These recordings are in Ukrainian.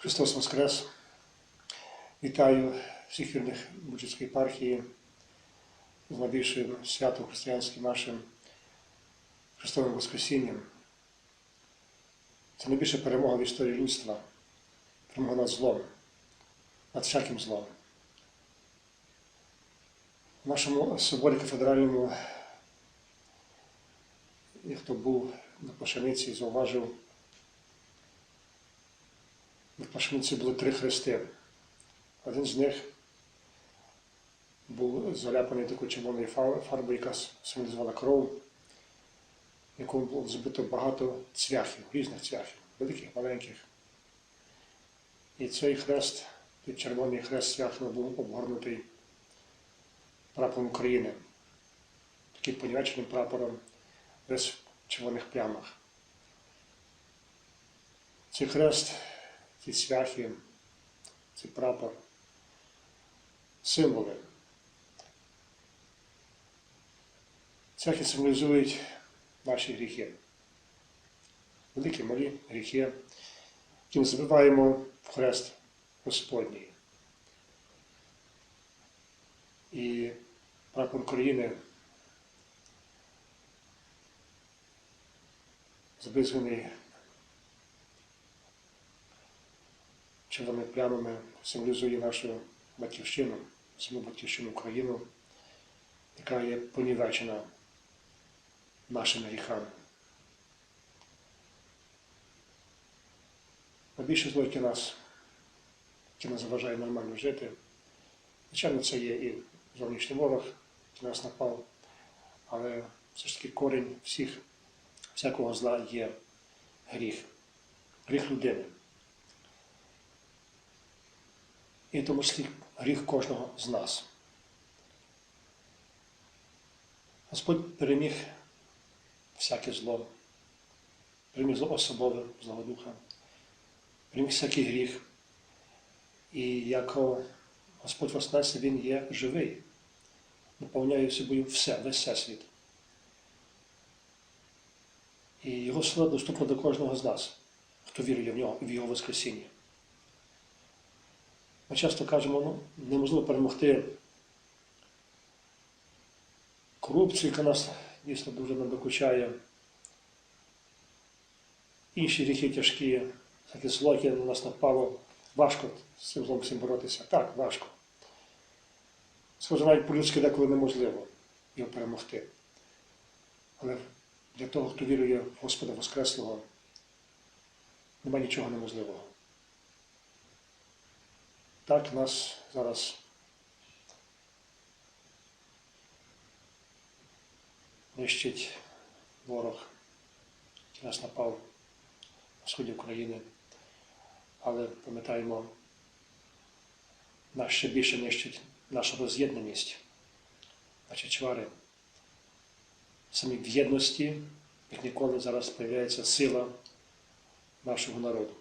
Христос Воскрес! Вітаю всіх вірних Бучицької єпархії з найбільшим святом християнським нашим Христовим Воскресінням. Це найбільша перемога в історії людства, перемога над злом, над всяким злом. В нашому соборі кафедральному, хто був на пашениці, зауважив, в пашениці були три хрести. Один з них був заляпаний такою червоною фарбою, яка символізувала кров, в якому було збито багато цвяхів, різних цвяхів, великих, маленьких. І цей хрест, той червоний хрест цвяхами був обгорнутий прапором України, таким понівеченим прапором весь в червоних плямах. Цей хрест, ці цвяхи, цей прапор, символи. Цвяхи символізують наші гріхи. Великі малі гріхи, які ми забиваємо в хрест Господній. І прапор України забизаний червоними плямами символізує нашу батьківщину, саму батьківщину Україну, яка є понівечена нашими гріхами. Найбільше зло, яке нас, яке нас заважає нормально жити. Звичайно, це є і зовнішній ворог, який нас напав, але все ж таки корінь всіх, всякого зла є гріх, гріх людини. І тому числі гріх кожного з нас. Господь переміг всяке зло, переміг зло особове, злого духа, переміг всякий гріх. І як Господь воскресе, Він є живий, наповняє собою все, весь всесвіт. І Його сила доступна до кожного з нас, хто вірує в нього, в Його Воскресіння. Ми часто кажемо, ну, неможливо перемогти корупцію, яка нас дійсно дуже надокучає. Інші гріхи тяжкі, таке зло, яке на нас напало. Важко з цим злом всім боротися. Так, важко. Схоже, навіть по-людськи деколи неможливо його перемогти. Але для того, хто вірує в Господа Воскреслого, немає нічого неможливого. Так нас зараз нищить ворог, який нас напав на сході України. Але пам'ятаємо, нас ще більше нищить наша роз'єднаність, наші чвари. Самі в єдності, як ніколи зараз з'являється сила нашого народу.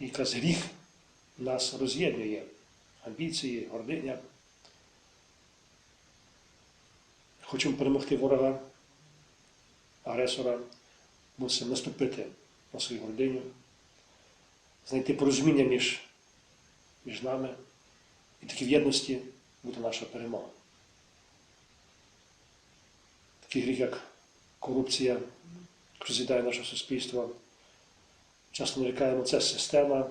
І якраз гріх нас роз'єднує амбіції, гординя. Хочемо перемогти ворога, агресора, мусимо наступити на свою гординю, знайти порозуміння між, між нами і такі в єдності буде наша перемога. Такий гріх, як корупція, роз'їдає наше суспільство. Часто нарікаємо, це система.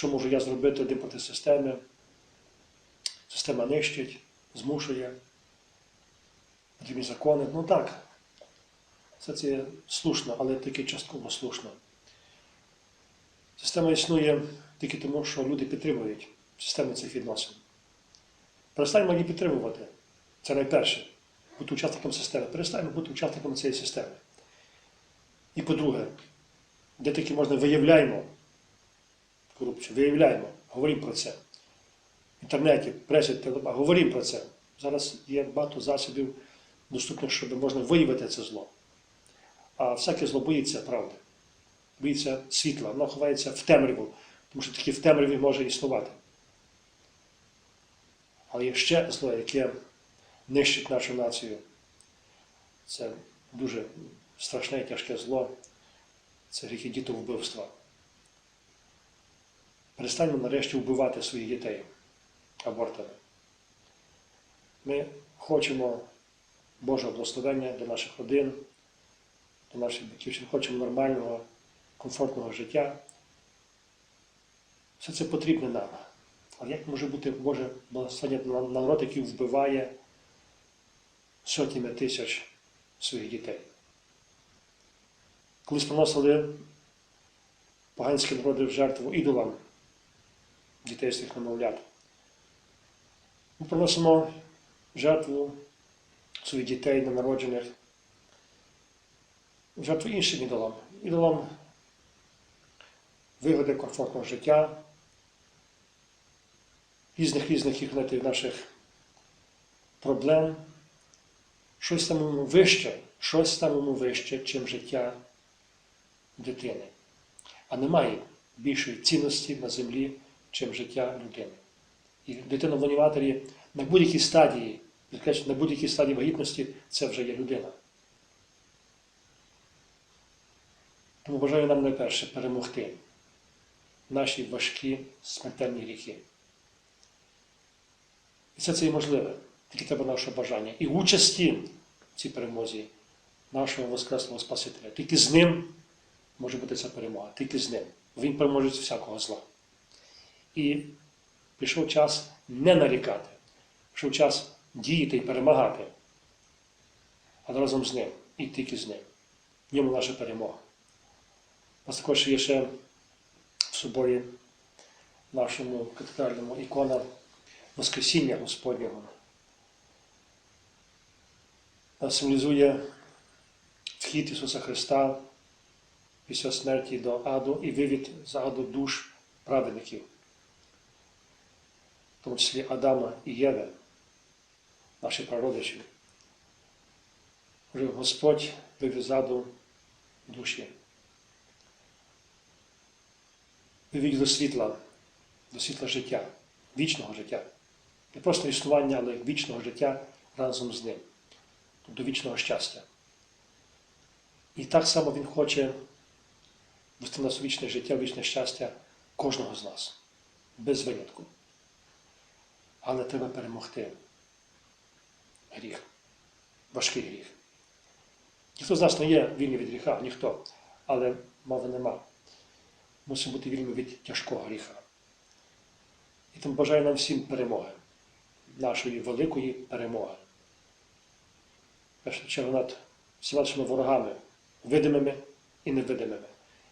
Що можу я зробити один проти системи? Система нищить, змушує, потрібні закони. Ну так, все це слушно, але тільки частково слушно. Система існує тільки тому, що люди підтримують систему цих відносин. Перестаньмо її підтримувати. Це найперше. Бути учасником системи. Перестаньмо бути учасником цієї системи. І по-друге, де тільки можна виявляємо корупцію, виявляємо, говоримо про це. В інтернеті, пресі, телебаченні, говоримо про це. Зараз є багато засобів доступних, щоб можна виявити це зло. А всяке зло боїться правди, боїться світла, воно ховається в темряву, тому що тільки в темряві може існувати. Але є ще зло, яке нищить нашу націю. Це дуже страшне і тяжке зло. це гріхи дітовбивства. Перестаньмо нарешті вбивати своїх дітей абортами. Ми хочемо Божого благословення для наших родин, для наших батьківщин, хочемо нормального, комфортного життя. Все це потрібно нам. Але як може бути Боже благословення на народ, який вбиває сотнями тисяч своїх дітей? Колись приносили поганські народи в жертву ідолам дітей своїх немовлят. Ми приносимо жертву своїх дітей ненароджених, жертву іншим ідолам. Ідолам вигоди комфортного життя, різних різних їх наших проблем, щось там йому вище, щось там йому вище, чим життя дитини. А немає більшої цінності на землі, чим життя людини. І дитина в лоніматері на будь-якій стадії, на будь-якій стадії вагітності це вже є людина. Тому бажаю нам найперше перемогти наші важкі смертельні гріхи. І це це і можливе, тільки треба наше бажання. І участі в цій перемозі нашого Воскреслого Спасителя. Тільки з ним може бути ця перемога, тільки з ним. Він переможе всякого зла. І прийшов час не нарікати, прийшов час діяти і перемагати, але разом з ним і тільки з ним. В ньому наша перемога. У нас також є ще в соборі нашому катедральному ікона Воскресіння Господнього. Вона символізує вхід Ісуса Христа після смерті до аду і вивід з аду душ праведників, в тому числі Адама і Єви, наших прародичів. Вже Господь вивів з аду душі. Вивів до світла, до світла життя, вічного життя. Не просто існування, але вічного життя разом з ним, до вічного щастя. І так само Він хоче вести нас вічне життя, вічне щастя кожного з нас, без винятку. Але треба перемогти гріх, важкий гріх. Ніхто з нас не є вільний від гріха, ніхто, але мови нема. Мусимо бути вільними від тяжкого гріха. І тому бажаю нам всім перемоги, нашої великої перемоги. Першу чергу над всіма нашими ворогами, видимими і невидимими,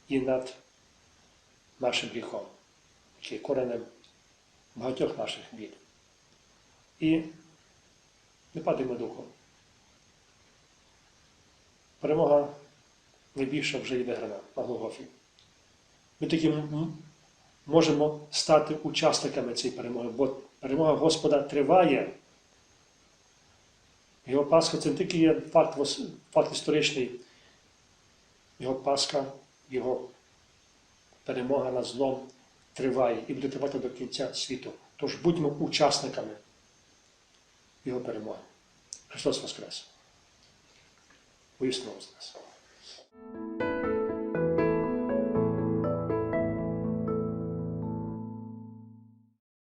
і над нашим гріхом, який коренем багатьох наших бід. І не падаємо духом. Перемога найбільша вже і виграна на Голгофі. Ми таки можемо стати учасниками цієї перемоги, бо перемога Господа триває. Його Пасха це не тільки є факт, факт історичний, його Пасха, його перемога над злом триває і буде тривати до кінця світу. Тож будьмо учасниками його перемоги. Христос Воскрес! Воістину Воскрес!